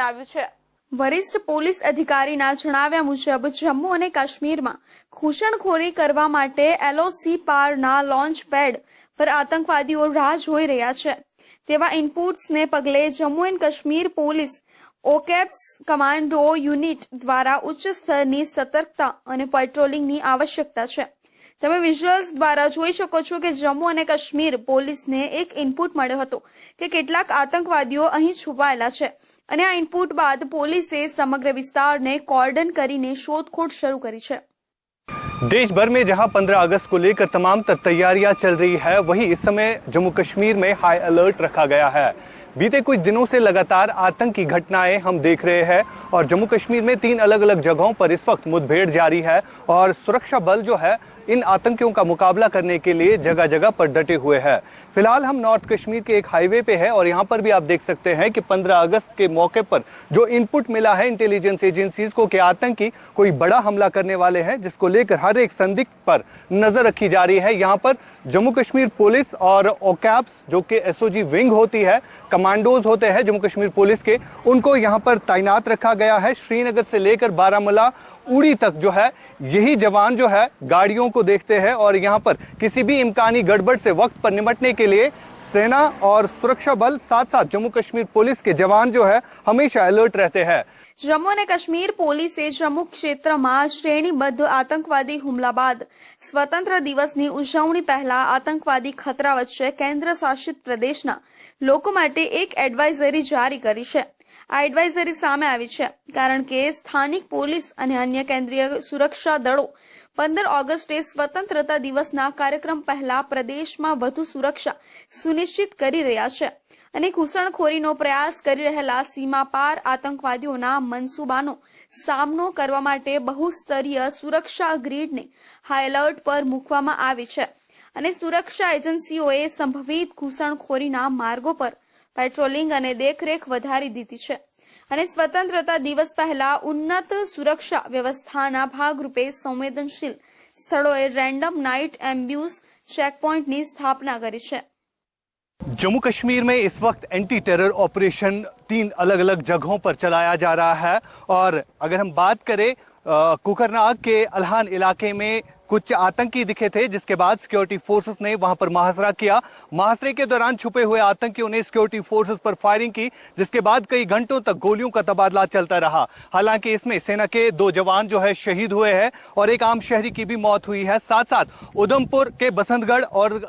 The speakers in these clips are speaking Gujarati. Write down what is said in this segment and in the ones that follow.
બનાવ્યું છે. વરિષ્ઠ પોલીસ અધિકારીના જણાવ્યા મુજબ, જમ્મુ અને કાશ્મીરમાં ઘૂસણખોરી કરવા માટે એલઓસી પારના લોન્ચ પેડ પર આતંકવાદીઓ રાહ જોઈ રહ્યા છે. તેવા ઇનપુટ્સને પગલે જમ્મુ એન્ડ કાશ્મીર પોલીસ ઓકેપ્સ કમાન્ડો યુનિટ દ્વારા ઉચ્ચ સ્તરની સતર્કતા અને પેટ્રોલિંગની આવશ્યકતા છે. તમે વિઝ્યુઅલ્સ દ્વારા જોઈ શકો છો કે જમ્મુ અને કાશ્મીર પોલીસને એક ઇનપુટ મળ્યો હતો કે કેટલાક આતંકવાદીઓ અહીં છુપાયેલા છે. અને આ ઇનપુટ બાદ પોલીસે સમગ્ર વિસ્તારને કોર્ડન કરીને શોધખોળ શરૂ કરી છે देश भर में जहां 15 अगस्त को लेकर तमाम तर तैयारियां चल रही है वहीं इस समय जम्मू कश्मीर में हाई अलर्ट रखा गया है बीते कुछ दिनों से लगातार आतंक की घटनाएं हम देख रहे हैं और जम्मू कश्मीर में तीन अलग अलग जगहों पर इस वक्त मुठभेड़ जारी है और सुरक्षा बल जो है इन आतंकियों का मुकाबला करने के लिए जगह जगह पर डटे हुए हैं। फ़िलहाल हम नॉर्थ कश्मीर के एक हाईवे पे है और यहाँ पर भी आप देख सकते हैं कि 15 अगस्त के मौके पर जो इनपुट मिला है इंटेलिजेंस एजेंसीज को कि आतंकी कोई बड़ा हमला करने वाले हैं, जिसको लेकर हर एक संदिग्ध पर नज़र रखी जा रही है। यहाँ पर जम्मू कश्मीर पुलिस और ओकैप्स, जो कि एसओजी विंग होती है, कमांडोज होते हैं जम्मू कश्मीर पुलिस के, उनको यहाँ पर तैनात रखा गया है। श्रीनगर से लेकर बारामूला उड़ी तक जो है यही जवान जो है गाड़ियों को देखते हैं और यहाँ पर किसी भी इम्कानी गड़बड़ से वक्त पर निपटने के लिए सेना और सुरक्षा बल साथ साथ जम्मू कश्मीर पुलिस के जवान जो है हमेशा अलर्ट रहते हैं જમ્મુ અને કાશ્મીર પોલીસે જમ્મુ ક્ષેત્રમાં શ્રેણીબદ્ધ આતંકવાદી હુમલા બાદ સ્વતંત્ર દિવસની ઉજવણી પહેલા આતંકવાદી ખતરા વચ્ચે કેન્દ્ર શાસિત પ્રદેશના લોકો માટે એક એડવાઇઝરી જારી કરી છે એડવાઇઝરી સામે આવી છે, કારણ કે સ્થાનિક પોલીસ અને અન્ય કેન્દ્રીય સુરક્ષા દળો પંદર ઓગસ્ટે સ્વતંત્રતા દિવસના કાર્યક્રમ પહેલા પ્રદેશમાં વધુ સુરક્ષા સુનિશ્ચિત કરી રહ્યા છે અને ઘૂસણખોરીનો પ્રયાસ કરી રહેલા સીમા પાર આતંકવાદીઓના મનસૂબાનો સામનો કરવા માટે બહુસ્તરીય સુરક્ષા ગ્રીડને હાઈ પર મૂકવામાં આવી છે અને સુરક્ષા એજન્સીઓએ સંભવિત ઘૂસણખોરીના માર્ગો પર પેટ્રોલિંગ અને દેખરેખ વધારી દીધી છે અને સ્વતંત્રતા દિવસ પહેલા ઉન્નત સુરક્ષા વ્યવસ્થાના ભાગરૂપે સંવેદનશીલ સ્થળોએ રેન્ડમ નાઇટ એમ્બ્યુસ ચેકપોઇન્ટની સ્થાપના કરી છે जम्मू कश्मीर में इस वक्त एंटी टेरर ऑपरेशन तीन अलग अलग जगहों पर चलाया जा रहा है और अगर हम बात करें अ, कुकरनाग के अलहान इलाके में कुछ आतंकी दिखे थे, जिसके बाद सिक्योरिटी फोर्सेस ने वहाँ पर मुहासरा किया। मुहासरे के दौरान छुपे हुए आतंकियों ने सिक्योरिटी फोर्सेस पर फायरिंग की, जिसके बाद कई घंटों तक गोलियों का तबादला चलता रहा। हालाँकि इसमें सेना के दो जवान जो है, शहीद हुए हैं और एक आम शहरी की भी मौत हुई है। साथ साथ उधमपुर के बसंतगढ़ और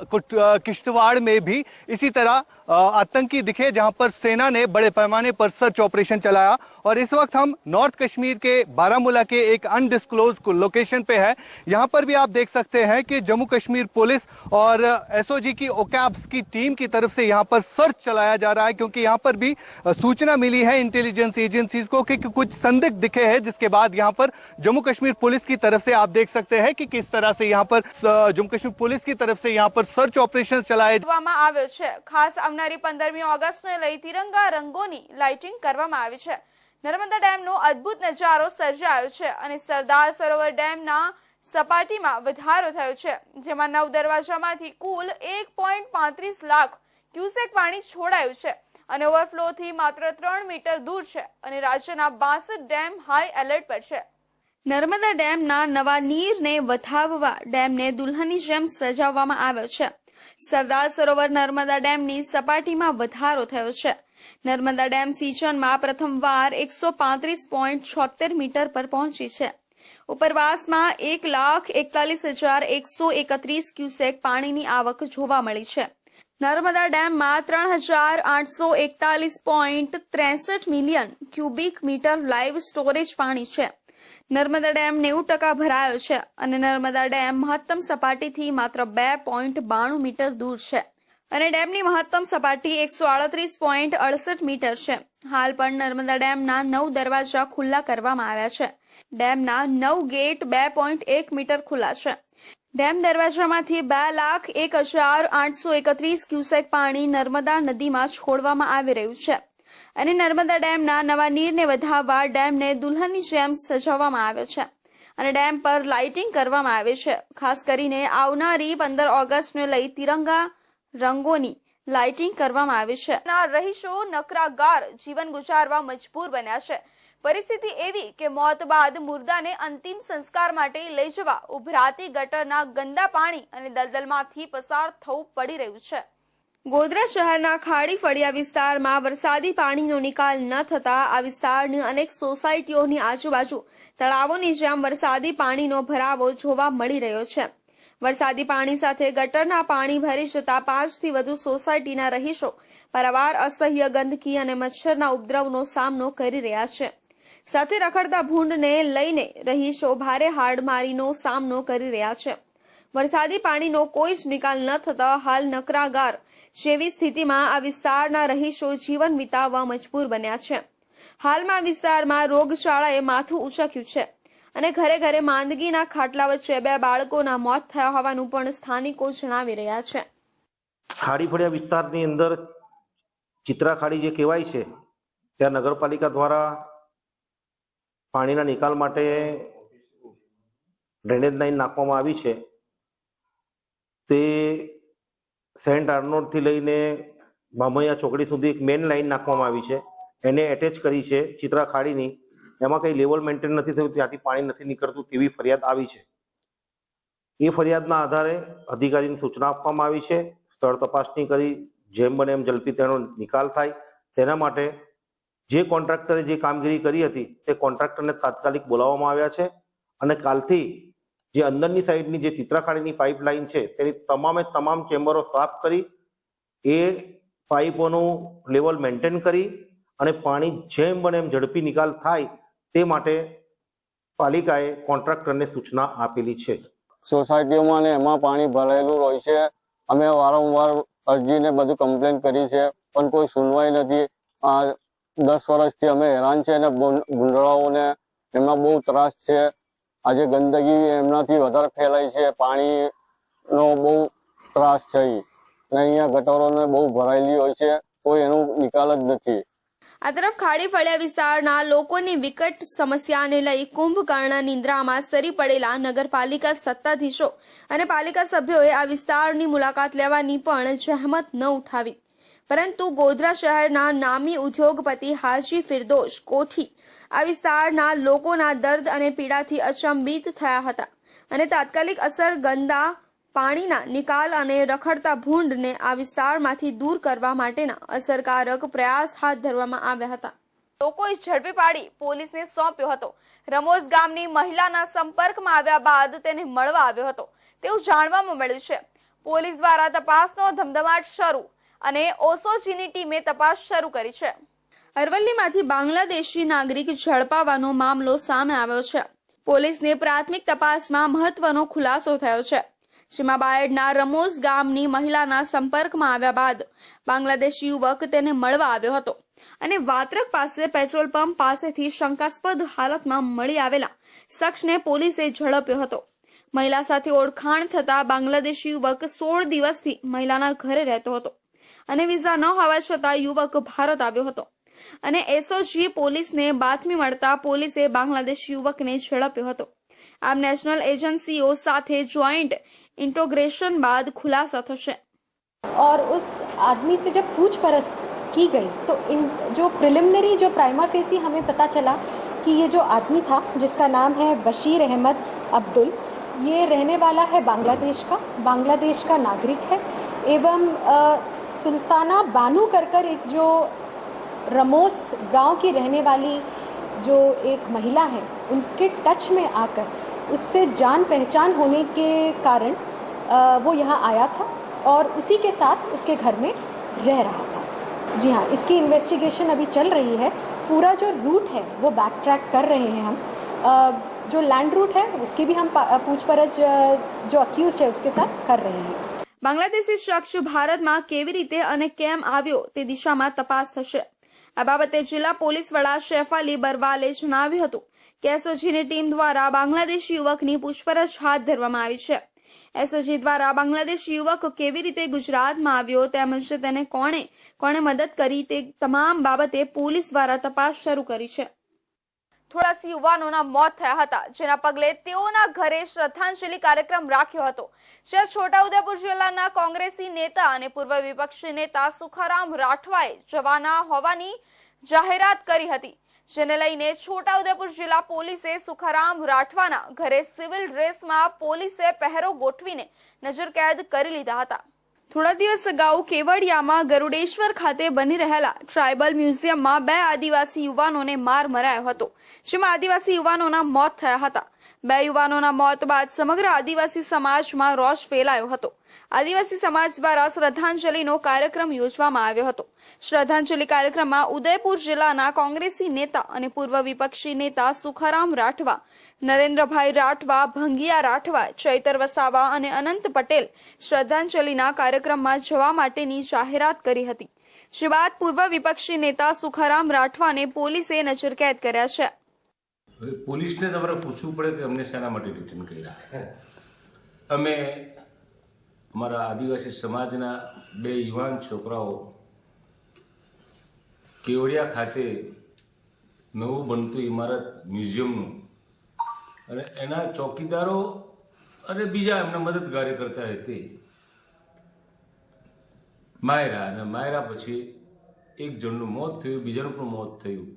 किश्तवाड़ में भी इसी तरह आतंकी दिखे जहाँ पर सेना ने बड़े पैमाने पर सर्च ऑपरेशन चलाया और इस वक्त हम नॉर्थ कश्मीर के बारामूला के एक अनडिस्क्लोज लोकेशन पे है। यहाँ पर भी आप देख सकते हैं कि जम्मू कश्मीर पुलिस और एसओजी की ओकैब्स की टीम की तरफ़ से यहाँ पर सर्च चलाया जा रहा है, क्योंकि यहाँ पर भी सूचना मिली है इंटेलिजेंस एजेंसीज को कि कुछ संदिग्ध दिखे हैं, जिसके बाद यहाँ पर जम्मू कश्मीर पुलिस की तरफ़ से आप देख सकते हैं कि किस तरह से यहाँ पर जम्मू कश्मीर पुलिस की तरफ़ से यहाँ पर सर्च ऑपरेशन चलाए खास આવનારી પંદરમી ઓગસ્ટને લઈ તિરંગા રંગોની લાઇટિંગ કરવામાં આવી છે. નર્મદા ડેમનો અદ્ભુત નજારો સર્જાયો છે અને સરદાર સરોવર ડેમના સપાટીમાં વધારો થયો છે, જેમાં નવ દરવાજામાંથી કુલ એક લાખ ક્યુસેક પાણી છોડાયું છે અને ઓવરફ્લોથી માત્ર ત્રણ મીટર દૂર છે અને રાજ્યના બાસઠ ડેમ હાઈ એલર્ટ પર છે. નર્મદા ડેમના નવા નીરને વધાવવા ડેમને દુલ્હનની જેમ સજાવવામાં આવ્યો છે. સરદાર સરોવર નર્મદા ડેમની સપાટીમાં વધારો થયો છે. નર્મદા ડેમ સિંચનમાં પ્રથમવાર એકસો પાંત્રીસ પોઈન્ટ છોતેર મીટર પર પહોંચી છે. ઉપરવાસમાં એક લાખ એકતાલીસ હજાર એકસો એકત્રીસ ક્યુસેક પાણીની આવક જોવા મળી છે. નર્મદા ડેમમાં ત્રણ હજાર આઠસો એકતાલીસ પોઈન્ટ ત્રેસઠ million cubic metre live storage પાણી છે. નર્મદા ડેમ નેવું ટકા ભરાયો છે અને નર્મદા ડેમ મહત્તમ સપાટીથી માત્ર બે પોઈન્ટ બાણું મીટર દૂર છે. અને ડેમની મહત્તમ સપાટી એકસો આડત્રીસ પોઈન્ટ અડસઠ મીટર છે. હાલ પણ નર્મદા ડેમના નવ દરવાજા ખુલ્લા કરવામાં આવ્યા છે. ડેમના નવ ગેટ બે પોઈન્ટ એક મીટર ખુલ્લા છે. ડેમ દરવાજામાંથી બે લાખ એક હજાર આઠસો એકત્રીસ ક્યુસેક પાણી નર્મદા નદીમાં છોડવામાં આવી રહ્યું છે. અને નર્મદા ડેમના નવા નીરને વધાવવા ડેમને દુલ્હનની જેમ સજાવવામાં આવ્યો છે. અને ડેમ પર લાઇટિંગ કરવામાં આવે છે. ખાસ કરીને આવનારી પંદર ઓગસ્ટને લઈ તિરંગા રંગોની લાઇટિંગ કરવામાં આવે છે. રહીશો નકરાગાર જીવન ગુજારવા મજબૂર બન્યા છે. પરિસ્થિતિ એવી કે મોત બાદ મુર્દાને અંતિમ સંસ્કાર માટે લઈ જવા ઉભરાતી ગટરના ગંદા પાણી અને દલદલમાંથી પસાર થવું પડી રહ્યું છે. ગોધરા શહેરના ખાડી ફળિયા વિસ્તારમાં વરસાદી પાણીનો નિકાલ ન થતા આ વિસ્તારની અનેક સોસાયટીઓની આજુબાજુ તળાવોની જેમ વરસાદી પાણીનો ભરાવો જોવા મળી રહ્યો છે. વરસાદી પાણી સાથે ગટરના પાણી ભરી જતા પાંચથી વધુ સોસાયટીના રહીશો પરવાર, અસહ્ય ગંદકી અને મચ્છરના ઉપદ્રવનો સામનો કરી રહ્યા છે. સાથે રખડતા ભૂંડને લઈને રહીશો ભારે હાડમારીનો સામનો કરી રહ્યા છે. વરસાદી પાણીનો કોઈ જ નિકાલ ન થતા હાલ નકરાગાર જેવી સ્થિતિમાં આ વિસ્તારના રહીશો જીવન વિતાવવા મજબૂર બન્યા છે. હાલમાં વિસ્તારમાં રોગશાળાએ માથું ઉચક્યું છે અને ઘરે ઘરે માંદગીના ખાટલા વચ્ચે બે બાળકોના મોત થયા હોવાનું પણ સ્થાનિકો જણાવી રહ્યા છે. ખાડીફળિયા વિસ્તારની અંદર ચિત્રા ખાડી જે કહેવાય છે, ત્યાં નગરપાલિકા દ્વારા પાણીના નિકાલ માટે ડ્રેનેજ લાઈન નાખવામાં આવી છે. તે સેન્ટ આર્નોડથી લઈને બામૈયા ચોકડી સુધી એક મેઇન લાઇન નાખવામાં આવી છે. એને એટેચ કરી છે ચિત્રા ખાડીની. એમાં કંઈ લેવલ મેન્ટેન નથી થયું, ત્યાંથી પાણી નથી નીકળતું તેવી ફરિયાદ આવી છે. એ ફરિયાદના આધારે અધિકારીની સૂચના આપવામાં આવી છે. સ્થળ તપાસણી કરી જેમ બને એમ ઝડપી તેનો નિકાલ થાય. તેના માટે જે કોન્ટ્રાક્ટરે જે કામગીરી કરી હતી, તે કોન્ટ્રાક્ટરને તાત્કાલિક બોલાવવામાં આવ્યા છે અને કાલથી જે અંદરની સાઈડની જે ચિત્રાખાડીની પાઇપલાઇન છે, તેની તમામે તમામ ચેમ્બરો સાફ કરી, એ પાઇપોનું લેવલ મેન્ટેન કરી અને પાણી જેમ બને એમ ઝડપી નિકાલ થાય તે માટે પાલિકાએ કોન્ટ્રાક્ટરને સૂચના આપેલી છે. સોસાયટીઓમાં ને એમાં પાણી ભરાયેલું હોય છે. અમે વારંવાર અરજીને બધું કમ્પ્લેન કરી છે, પણ કોઈ સુનવાઈ નથી. આ દસ વર્ષથી અમે હેરાન છે અને ગુંડળાઓને એમાં બહુ ત્રાસ છે. આજે ગંદકી એમનાથી વધારે ફેલાય છે, પાણીનો બહુ ત્રાસ છે અને અહીંયા ગટરોને બહુ ભરાયેલી હોય છે, કોઈ એનું નિકાલ જ નથી. આ તરફ ખાડી ફળિયા વિસ્તારના લોકોની વિકટ સમસ્યાને લઈ કુંભકર્ણ નિંદ્રામાં સરી પડેલા નગરપાલિકા સત્તાધીશો અને પાલિકા સભ્યોએ આ વિસ્તારની મુલાકાત લેવાની પણ જહેમત ન ઉઠાવી. પરંતુ ગોધરા શહેરના નામી ઉદ્યોગપતિ હાજી ફિરદોશ કોઠી આ વિસ્તારના લોકોના દર્દ અને પીડાથી અચંબિત થયા હતા અને તાત્કાલિક અસર ગંદા પાણીના નિકાલ અને રખડતા ભૂંડને આ વિસ્તારમાંથી દૂર કરવા માટેના અસરકારક પ્રયાસ હાથ ધરવામાં આવ્યા હતા. લોકોએ ઝડપી પાડી પોલીસને સોંપ્યો હતો. રમોજ ગામની મહિલાના સંપર્કમાં આવ્યા બાદ તેને મળવા આવ્યો હતો. તેવું જાણવામાં મળ્યું છે. પોલીસ દ્વારા તપાસનો ધમધમાટ શરૂ અને ઓસોજીની ટીમે તપાસ શરૂ કરી છે. અરવલ્લીમાંથી બાંગ્લાદેશી નાગરિક ઝડપાવાનો મામલો સામે આવ્યો છે. પોલીસની પ્રાથમિક તપાસમાં મહત્વનો ખુલાસો થયો છે. જેમાં બાયડના રમોસ ગામની મહિલાના સંપર્કમાં આવ્યા બાદ બાંગ્લાદેશી યુવક તેને મળવા આવ્યો હતો અને વાત્રક પાસે પેટ્રોલ પંપ પાસેથી શંકાસ્પદ હાલતમાં મળી આવેલા શખ્સને પોલીસે ઝડપ્યો હતો. મહિલા સાથે ઓળખાણ થતા બાંગ્લાદેશી યુવક સોળ દિવસથી મહિલાના ઘરે રહેતો હતો અને વિઝા ન હોવા છતાં યુવક ભારત આવ્યો હતો. અને એસઓજી પોલીસને બાતમી મળતા પોલીસે બાંગ્લાદેશ યુવકને ઝડપ્યો હતો આમ નેશનલ એજન્સીઓ સાથે જોઈન્ટ ઇન્ટોગ્રેશન બાદ ખુલાસા થશે और उस आदमी से जब पूछपरछ की गई तो इन जो प्रिलिमिनरी जो प्राइमा फेसी हमें पता चला कि ये जो आदमी था जिसका नाम है बशीर अहमद अब्दुल ये रहने वाला है बांग्लादेश का बांग्लादेश का नागरिक है एवं अ, सुल्ताना बानू कर कर एक जो रमोस गांव की रहने वाली जो एक महिला है उसके टच में आकर उससे जान पहचान होने के कारण अ, वो यहाँ आया था और उसी के साथ उसके घर में रह रहा था जी हाँ इसकी इन्वेस्टिगेशन अभी चल रही है पूरा जो रूट है वो बैक ट्रैक कर रहे हैं हम अ, जो लैंड रूट है उसकी भी हम पा- पूछपरछ अ, जो अक्यूज है उसके साथ कर रहे हैं બાંગ્લાદેશી શખ્સ ભારતમાં કેવી રીતે અને કેમ આવ્યો તે દિશામાં તપાસ થશે આ બાબતે જિલ્લા પોલીસ વડા શેફાલી બરવાલે જણાવ્યું હતું કે એસઓજીની ટીમ દ્વારા બાંગ્લાદેશ યુવકની પૂછપરછ હાથ ધરવામાં આવી છે. એસઓજી દ્વારા બાંગ્લાદેશ યુવક કેવી રીતે ગુજરાતમાં આવ્યો તેમજ તેને કોણે કોણે મદદ કરી તે તમામ બાબતે પોલીસ દ્વારા તપાસ શરૂ કરી છે. થોડા યુવાનોના મોત થયા હતા, જેના પગલે તેઓના ઘરે શ્રદ્ધાંજલિ કાર્યક્રમ રાખ્યો હતો. જ્યાં છોટાઉદેપુર જિલ્લાના કોંગ્રેસી નેતા અને પૂર્વ વિપક્ષી નેતા સુખારામ રાઠવાએ જવાના હોવાની જાહેરાત કરી હતી. જેને લઈને છોટાઉદેપુર જિલ્લા પોલીસે સુખારામ રાઠવાના ઘરે સિવિલ ડ્રેસમાં પોલીસે પહેરો ગોઠવીને નજરકેદ કરી લીધા હતા. થોડા દિવસ અગાઉ કેવડિયામાં ગરુડેશ્વર ખાતે બની રહેલા ટ્રાઇબલ મ્યુઝિયમમાં બે આદિવાસી યુવાનોને માર મરાયો હતો, જેમાં આદિવાસી યુવાનોના મોત થયા હતા. બે યુવાનોના મોત બાદ સમગ્ર આદિવાસી સમાજમાં રોષ ફેલાયો હતો. આદિવાસી સમાજ દ્વારા શ્રદ્ધાંજલિનો કાર્યક્રમ યોજવામાં આવ્યો હતો. શ્રદ્ધાંજલિ કાર્યક્રમમાં ઉદયપુર જિલ્લાના કોંગ્રેસી નેતા અને પૂર્વ વિપક્ષી નેતા સુખારામ રાઠવા, નરેન્દ્રભાઈ રાઠવા, ભંગિયા રાઠવા, ચૈતર વસાવા અને અનંત પટેલ શ્રદ્ધાંજલિના કાર્યક્રમમાં જવા માટેની જાહેરાત કરી હતી. જે બાદ પૂર્વ વિપક્ષી નેતા સુખારામ રાઠવાને પોલીસે નજરકેદ કર્યા છે. પોલીસને તમારે પૂછવું પડે કે અમને શેના માટે રિટર્ન કર્યા. અમે અમારા આદિવાસી સમાજના બે યુવાન છોકરાઓ કેવડિયા ખાતે નવું બનતું ઇમારત મ્યુઝિયમનું અને એના ચોકીદારો અને બીજા એમના મદદગારી કરતા હતી. માયરા અને માયરા પછી એક જણનું મોત થયું, બીજાનું પણ મોત થયું.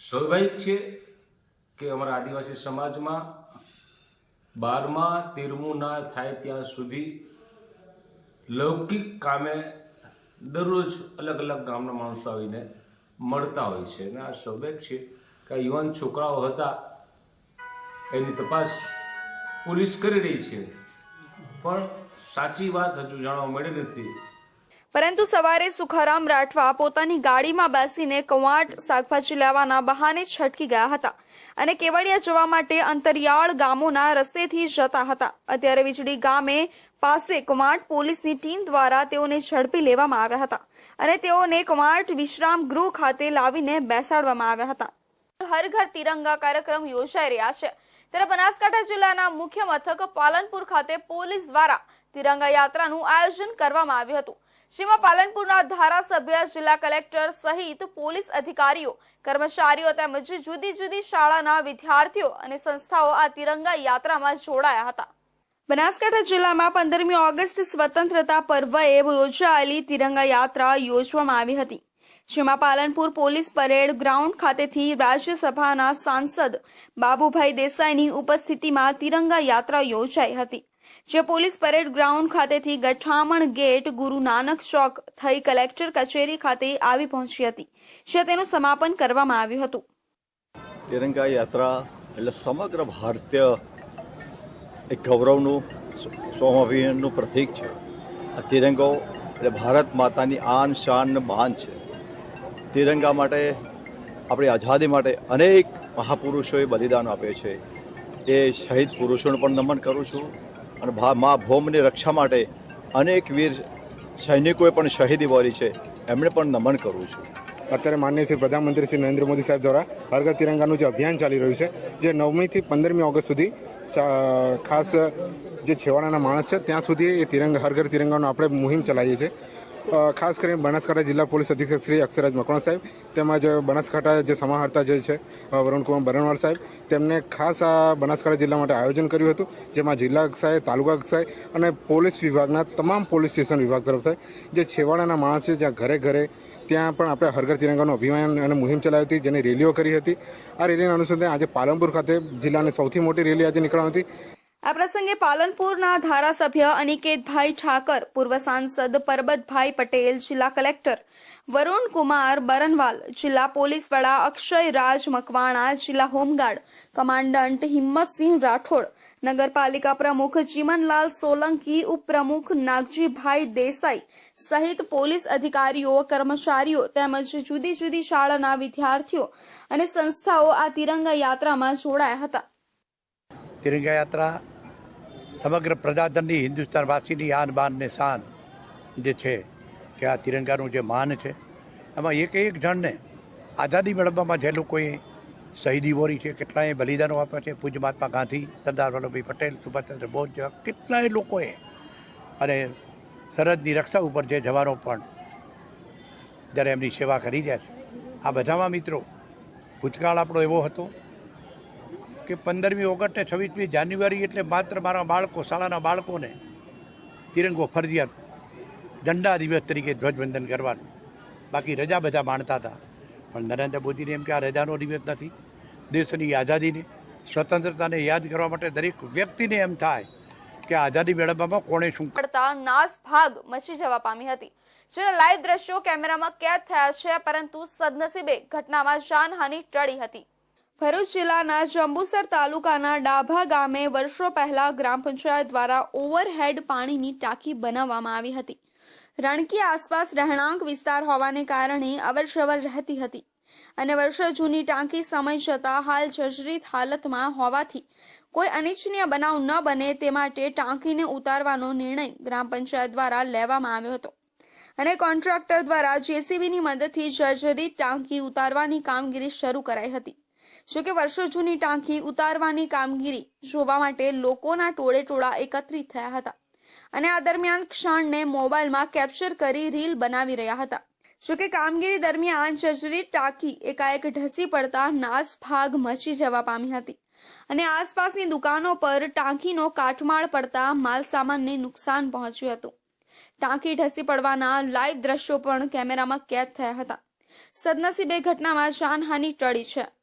સ્વાભાવિક છે કે અમારા આદિવાસી સમાજમાં બારમા, તેરમું ના થાય ત્યાં સુધી લૌકિક કામે દરરોજ અલગ અલગ ગામના માણસો આવીને મળતા હોય છે. અને આ સ્વાભાવિક છે કે આ યુવાન છોકરાઓ હતા, એની તપાસ પોલીસ કરી રહી છે. પણ સાચી વાત હજુ જાણવા મળી નથી. પરંતુ સવારે સુખારામ રાઠવા પોતાની ગાડીમાં બેસીને કવાંટ શાકભાજી લેવાના બહાને છટકી ગયા હતા અને કેવડિયા જવા માટે અંતરિયાળ ગામોના રસ્તેથી જતા હતા. અત્યારે વીજળી ગામે પાસે કવાંટ પોલીસની ટીમ દ્વારા તેઓને ઝડપી લેવામાં આવ્યા હતા અને તેઓને કવાંટ વિશ્રામ ગૃહ ખાતે લાવીને બેસાડવામાં આવ્યા હતા. હર ઘર તિરંગા કાર્યક્રમ યોજાઈ રહ્યા છે. ત્યારે બનાસકાંઠા જિલ્લાના મુખ્ય મથક પાલનપુર ખાતે પોલીસ દ્વારા તિરંગા યાત્રાનું આયોજન કરવામાં આવ્યું હતું. જેમાં પાલનપુરના ધારાસભ્ય, જિલ્લા કલેક્ટર સહિત પોલીસ અધિકારીઓ, કર્મચારીઓ તેમજ જુદી જુદી શાળાના વિદ્યાર્થીઓ અને સંસ્થાઓ આ તિરંગા યાત્રામાં જોડાયા હતા. બનાસકાંઠા જિલ્લામાં પંદરમી ઓગસ્ટ સ્વતંત્રતા પર્વએ યોજાયેલી તિરંગા યાત્રા યોજવામાં આવી હતી, જેમાં પાલનપુર પોલીસ પરેડ ગ્રાઉન્ડ ખાતેથી રાજ્યસભાના સાંસદ બાબુભાઈ દેસાઈની ઉપસ્થિતિમાં તિરંગા યાત્રા યોજાઈ હતી. જે પોલીસ પરેડ ગ્રાઉન્ડ ખાતેથી ગઠામણ ગેટ ગુરુ નાનક ચોક થઈ કલેક્ટર કચેરી ખાતે આવી પહોંચી હતી જે તેનું સમાપન કરવામાં આવ્યું હતું. તિરંગા યાત્રા એટલે સમગ્ર ભારતીય એક ગૌરવનું, સ્વાભિમાનનું પ્રતીક છે. આ તિરંગો એટલે ભારત માતાની આન, શાન, માન છે. તિરંગા માટે, આપણી આઝાદી માટે અનેક મહાપુરુષોએ બલિદાન આપ્યું છે. એ શહીદ પુરુષોને પણ નમન કરું છું. અને મા ભૌમની રક્ષા માટે અનેક વીર સૈનિકોએ પણ શહીદી વળી છે. એમણે પણ નમન કરું છું. અત્યારે માનનીય શ્રી પ્રધાનમંત્રી શ્રી નરેન્દ્ર મોદી સાહેબ દ્વારા હર ઘર તિરંગાનું જે અભિયાન ચાલી રહ્યું છે, જે નવમીથી પંદરમી ઓગસ્ટ સુધી ખાસ જે છેવાડાના માણસ છે, ત્યાં સુધી એ તિરંગા હર ઘર તિરંગાનો આપણે મુહિમ ચલાવીએ છીએ. ખાસ કરીને બનાસકાંઠા જિલ્લા પોલીસ અધિક્ષક શ્રી અક્ષરાજ મકવાણા સાહેબ, તેમજ બનાસકાંઠા જે સમાહર્તા જે છે વરુણકુમાર બરણવાળ સાહેબ, તેમને ખાસ આ બનાસકાંઠા જિલ્લા માટે આયોજન કર્યું હતું, જેમાં જિલ્લા કક્ષાએ, તાલુકા કક્ષાએ અને પોલીસ વિભાગના તમામ પોલીસ સ્ટેશન વિભાગ તરફથી જે છેવાડાના માણસ છે, જ્યાં ઘરે ઘરે ત્યાં પણ આપણે હરઘર તિરંગાનું અભિયાન અને મુહિમ ચલાવી હતી, જેની રેલીઓ કરી હતી. આ રેલીના અનુસંધાને આજે પાલનપુર ખાતે જિલ્લાની સૌથી મોટી રેલી આજે નીકળવાની હતી. આ પ્રસંગે પાલનપુરના ધારાસભ્ય અનિકેતભાઈ ઠાકર, પૂર્વ સાંસદ પરબતભાઈ પટેલ, જિલ્લા કલેક્ટર વરુણ કુમાર બરનવાલ, જિલ્લા પોલીસ વડા અક્ષય રાજ મકવાણા, જિલ્લા હોમગાર્ડ કમાન્ડન્ટ હિંમતસિંહ રાઠોડ, નગરપાલિકા પ્રમુખ ચીમનલાલ સોલંકી, ઉપપ્રમુખ નાગજીભાઈ દેસાઈ સહિત પોલીસ અધિકારીઓ, કર્મચારીઓ તેમજ જુદી જુદી શાળાના વિદ્યાર્થીઓ અને સંસ્થાઓ આ તિરંગા યાત્રામાં જોડાયા હતા. તિરંગા યાત્રા સમગ્ર પ્રજાધનની હિન્દુસ્તાનવાસીની આન બાન ને શાન જે છે કે આ તિરંગાનું જે માન છે, એમાં એક એક જણને આઝાદી મેળવવામાં જે લોકોએ શહીદી વોરી છે કેટલાય બલિદાનો આપ્યા છે, પૂજ્ય મહાત્મા ગાંધી, સરદાર વલ્લભભાઈ પટેલ, સુભાષચંદ્ર બોઝ જેવા કેટલાય લોકોએ અને સરહદની રક્ષા ઉપર જે જવાનો પણ જ્યારે એમની સેવા કરી રહ્યા છે. આ બધામાં મિત્રો ભૂતકાળ આપણો એવો હતો કે પંદરમી ઓગસ્ટે છવ્વીસમી જાન્યુઆરી એટલે માત્ર મારા બાળકો, શાળાના બાળકોને તિરંગો ફરજિયાત ઝંડા દિવસ તરીકે ધ્વજવંદન કરવાનું. બાકી રજા બધા માણતા હતા. પણ નરેન્દ્ર મોદીને એમ કે આ રજાનો દિવસ નથી. દેશની આઝાદીને, સ્વતંત્રતાને યાદ કરવા માટે દરેક વ્યક્તિને એમ થાય કે આઝાદી મેળવવામાં કોણે શું કરતા નાસ ભાગ મચી જવા પામી હતી. જેના લાઈવ દ્રશ્યો કેમેરામાં કેદ થયા છે, પરંતુ સદનસીબે ઘટનામાં જાનહાનિ ટળી હતી. ભરૂચ જિલ્લાના જંબુસર તાલુકાના ડાભા ગામે વર્ષો પહેલા ગ્રામ પંચાયત દ્વારા ઓવરહેડ પાણીની ટાંકી બનાવવામાં આવી હતી. રણકી આસપાસ રહેણાંક વિસ્તાર હોવાને કારણે અવરજવર રહેતી હતી અને વર્ષો જૂની ટાંકી સમય જતાં હાલ જર્જરિત હાલતમાં હોવાથી કોઈ અનિચ્છનીય બનાવ ન બને તે માટે ટાંકીને ઉતારવાનો નિર્ણય ગ્રામ પંચાયત દ્વારા લેવામાં આવ્યો હતો અને કોન્ટ્રાક્ટર દ્વારા જેસીબીની મદદથી જર્જરિત ટાંકી ઉતારવાની કામગીરી શરૂ કરાઈ હતી. જોકે વર્ષો જૂની ટાંકી ઉતારવાની કામગીરી જોવા માટે લોકોના ટોળે ટોળા એકત્રિત થયા હતા. અને આ દરમિયાન ક્ષણને મોબાઈલમાં કેપ્ચર કરી રીલ બનાવી રહ્યા હતા. જોકે કામગીરી દરમિયાન જર્જરિત ટાંકી એકાએક ઢસી પડતા નાસ ભાગ મચી જવા પામી હતી. અને આસપાસની દુકાનો પર ટાંકીનો કાટમાળ પડતા માલસામાનને નુકસાન પહોંચ્યું હતું. ટાંકી ઢસી પડવાના લાઈવ દ્રશ્યો પણ કેમેરામાં કેદ થયા હતા. સદનસીબે ઘટનામાં જાનહાનિ ટળી છે.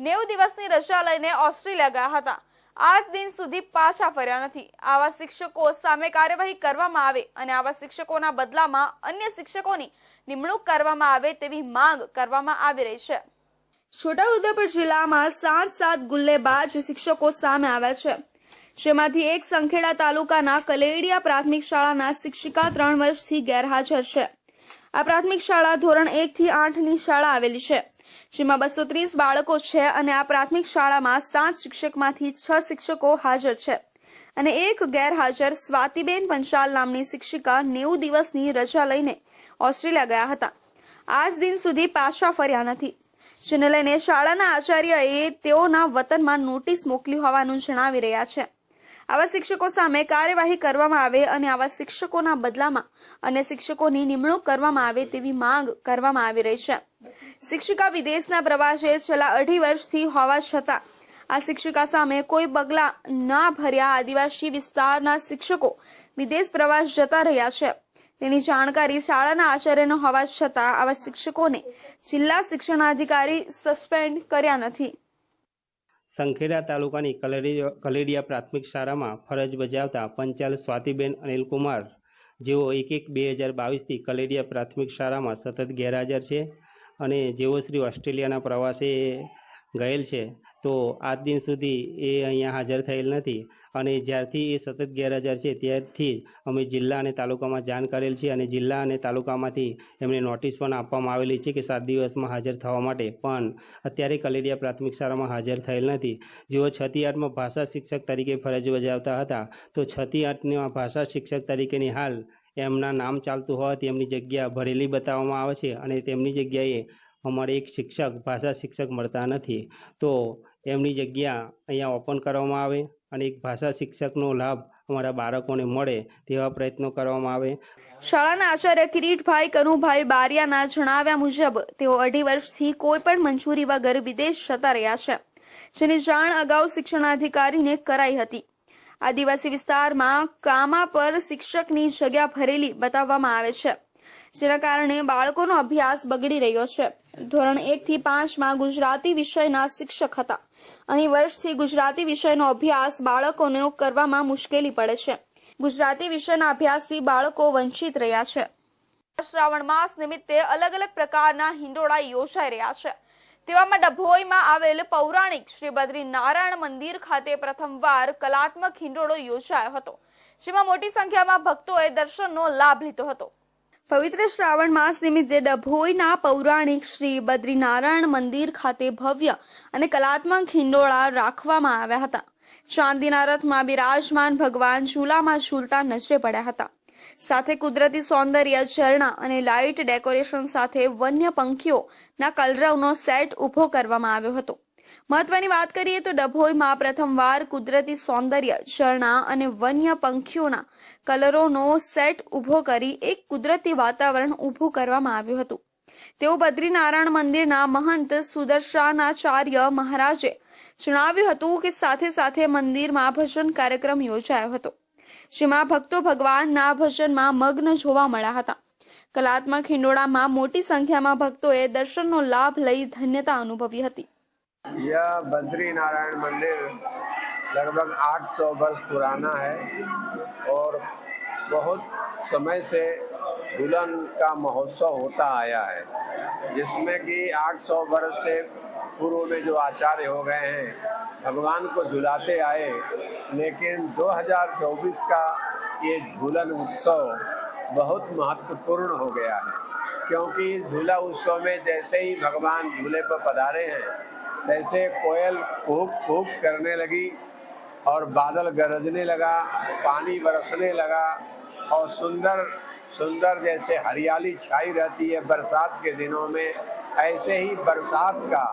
નેવું દિવસની રજા લઈને ઓસ્ટ્રેલિયા ગયા હતા. આજ દિન સુધી પાછા ફર્યા નથી. આવા શિક્ષકો સામે કાર્યવાહી કરવામાં આવે અને આવા શિક્ષકોના બદલામાં અન્ય શિક્ષકોની નિમણૂક કરવામાં આવે તેવી માંગ કરવામાં આવી રહી છે. છોટાઉદેપુર જિલ્લામાં સાત સાત ગુલ્લેબાજ શિક્ષકો સામે આવ્યા છે. જેમાંથી એક સંખેડા તાલુકાના કલેડિયા પ્રાથમિક શાળાના શિક્ષિકા ત્રણ વર્ષથી ગેરહાજર છે. આ પ્રાથમિક શાળા ધોરણ એક થી આઠ શાળા આવેલી છે. જેમાં બસો ત્રીસ બાળકો છે અને આ પ્રાથમિક શાળામાં સાત શિક્ષકમાંથી છ શિક્ષકો હાજર છે. અને એક ગેરહાજર સ્વાતિબેન પંચાલ નામની શિક્ષિકા નેવું દિવસની રજા લઈને ઓસ્ટ્રેલિયા ગયા હતા. આજ દિન સુધી પાછા ફર્યા નથી. જેને લઈને શાળાના આચાર્યએ તેઓના વતનમાં નોટિસ મોકલી હોવાનું જણાવી રહ્યા છે. આવા શિક્ષકો સામે કાર્યવાહી કરવામાં આવે અને આવા શિક્ષકોના બદલામાં અને શિક્ષકોની નિમણૂક કરવામાં આવે તેવી માંગ કરવામાં આવી રહી છે. શિક્ષિકા વિદેશના પ્રવાસે છેલ્લા અઢી વર્ષથી હોવા છતાં આ શિક્ષિકા સામે કોઈ પગલાં ના ભર્યા આદિવાસી વિસ્તારના શિક્ષકો વિદેશ પ્રવાસ જતા રહ્યા છે. તેની જાણકારી શાળાના આચાર્યનો હોવા છતાં આવા શિક્ષકોને જિલ્લા શિક્ષણાધિકારી સસ્પેન્ડ કર્યા નથી. સંખેડા તાલુકાની કલેડિયા કલેડિયા પ્રાથમિક શાળામાં ફરજ બજાવતા પંચાલ સ્વાતિબેન અનિલકુમાર જેઓ એક એક બે હજાર બાવીસથી કલેડિયા પ્રાથમિક શાળામાં સતત ગેરહાજર છે અને જેઓ શ્રી ઓસ્ટ્રેલિયાના પ્રવાસે ગયેલ છે. તો આજ દિન સુધી એ અહીંયા હાજર થયેલ નથી. અને જ્યારથી એ સતત ગેરહાજર છે, ત્યારથી અમે જિલ્લા અને તાલુકામાં જાણ કરેલ છે અને જિલ્લા અને તાલુકામાંથી એમને નોટિસ પણ આપવામાં આવેલી છે કે સાત દિવસમાં હાજર થવા માટે. પણ અત્યારે કલેરિયા પ્રાથમિક શાળામાં હાજર થયેલ નથી. જેઓ છતી આઠમાં ભાષા શિક્ષક તરીકે ફરજ બજાવતા હતા, તો છતી આઠમાં ભાષા શિક્ષક તરીકેની હાલ એમના નામ ચાલતું હોવાથી એમની જગ્યા ભરેલી બતાવવામાં આવે છે અને તેમની જગ્યાએ અમારે એક શિક્ષક, ભાષા શિક્ષક મળતા નથી. તો એમની જગ્યા અહીંયા ઓપન કરવામાં આવે અને એક ભાષા શિક્ષકનો લાભ અમારા બાળકોને મળે તેવા પ્રયત્નો કરવામાં આવે. શાળાના આચાર્ય કિરીટભાઈ કનુભાઈ બારિયાના જણાવ્યા મુજબ, તેઓ અઢી વર્ષથી કોઈ પણ મંજૂરી વગર વિદેશ જતા રહ્યા છે, જેની જાણ અગાઉ શિક્ષણાધિકારીને કરાઈ હતી. આદિવાસી વિસ્તારમાં કામા પર શિક્ષકની જગ્યા ભરેલી બતાવવામાં આવે છે, જેના કારણે બાળકોનો અભ્યાસ બગડી રહ્યો છે. ધોરણ એક થી પાંચમાં ગુજરાતી વિષયના શિક્ષક હતા. અહીં વર્ષથી ગુજરાતી વિષયનો અભ્યાસ બાળકોને કરવામાં મુશ્કેલી પડે છે. ગુજરાતી વિષયના અભ્યાસથી બાળકો વંચિત રહ્યા છે. શ્રાવણ માસ નિમિત્તે અલગ અલગ પ્રકારના હિંડોળા યોજાઈ રહ્યા છે. તેવામાં ડભોઈમાં આવેલ પૌરાણિક શ્રી બદ્રી નારાયણ મંદિર ખાતે પ્રથમવાર કલાત્મક હિંડોળો યોજાયો હતો, જેમાં મોટી સંખ્યામાં ભક્તોએ દર્શનનો લાભ લીધો હતો. પવિત્ર શ્રાવણ માસ નિમિત્તે ડભોઈના પૌરાણિક શ્રી બદ્રીનારાયણ મંદિર ખાતે ભવ્ય અને કલાત્મક હિંડોળા રાખવામાં આવ્યા હતા. ચાંદીના રથમાં બિરાજમાન ભગવાન ઝૂલામાં ઝૂલતા નજરે પડ્યા હતા. સાથે કુદરતી સૌંદર્ય, ઝરણા અને લાઇટ ડેકોરેશન સાથે વન્ય પંખીઓના કલરવનો સેટ ઊભો કરવામાં આવ્યો હતો. મહત્વની વાત કરીએ તો ડભોઈમાં પ્રથમવાર કુદરતી સૌંદર્ય, ઝરણા અને વન્ય પંખીઓના કલરોનો સેટ ઊભો કરી એક કુદરતી વાતાવરણ ઊભું કરવામાં આવ્યું હતું. તેઓ બદ્રીનારાયણ મંદિરના મહંત સુદર્શનાચાર્ય મહારાજે જણાવ્યું હતું કે સાથે સાથે મંદિરમાં ભજન કાર્યક્રમ યોજાયો હતો, જેમાં ભક્તો ભગવાનના ભજનમાં મગ્ન જોવા મળ્યા હતા. કલાત્મક હિંડોળામાં મોટી સંખ્યામાં ભક્તોએ દર્શનનો લાભ લઈ ધન્યતા અનુભવી હતી. यह बद्री नारायण मंदिर लगभग 800 वर्ष पुराना है और बहुत समय से दुल्हन का महोत्सव होता आया है, जिसमें कि 800 वर्ष से पूर्व में जो आचार्य हो गए हैं, भगवान को झुलाते आए, लेकिन 2024 का ये झूलन उत्सव बहुत महत्वपूर्ण हो गया है, क्योंकि झूला उत्सव में जैसे ही भगवान झूले पर पधारे हैं तैसे कोयल कूक कूक करने लगी और बादल गरजने लगा, पानी बरसने लगा और सुंदर सुंदर जैसे हरियाली छाई रहती है बरसात के दिनों में। ऐसे ही बरसात का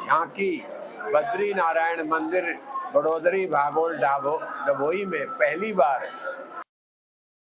झांकी बद्री नारायण मंदिर, बड़ोदरी भागोल डाबो, डबोई में पहली बार